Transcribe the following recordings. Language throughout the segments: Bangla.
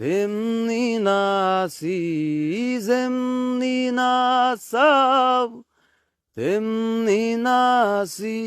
তেমনি নাচি যেমনি নাচাও তেমনি নাচি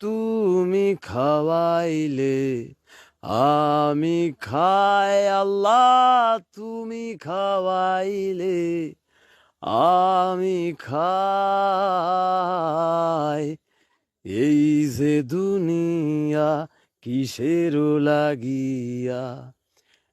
তুমি খাওয়াইলে আমি খাই আল্লাহ তুমি খাওয়াইলে আমি খাই এই যে দুনিয়া কিসের লাগিয়া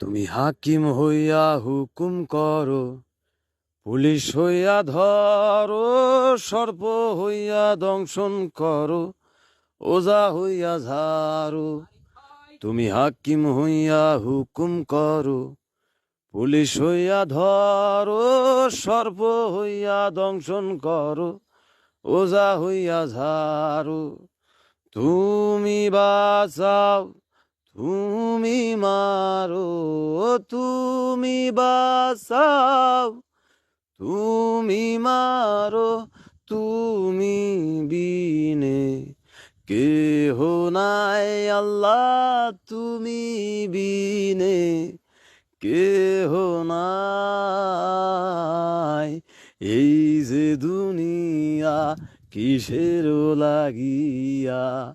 তুমি হাকিম হইয়া হুকুম করো, পুলিশ হইয়া ধরো, সর্প হইয়া দংশন করো, ওজা হইয়া ঝাড়ো। তুমি হাকিম হইয়া হুকুম করো, পুলিশ হইয়া ধরো, সর্প হইয়া দংশন করো, ওজা হইয়া ঝাড়ো। তুমি বাঁচাও তুমি মারো তুমি বাঁচাও। তুমি মারো, তুমি বিনে। কেহ নাই আল্লাহ, তুমি বিনে। কেহ নাই, এই যে দুনিয়া কিসের লাগিয়া?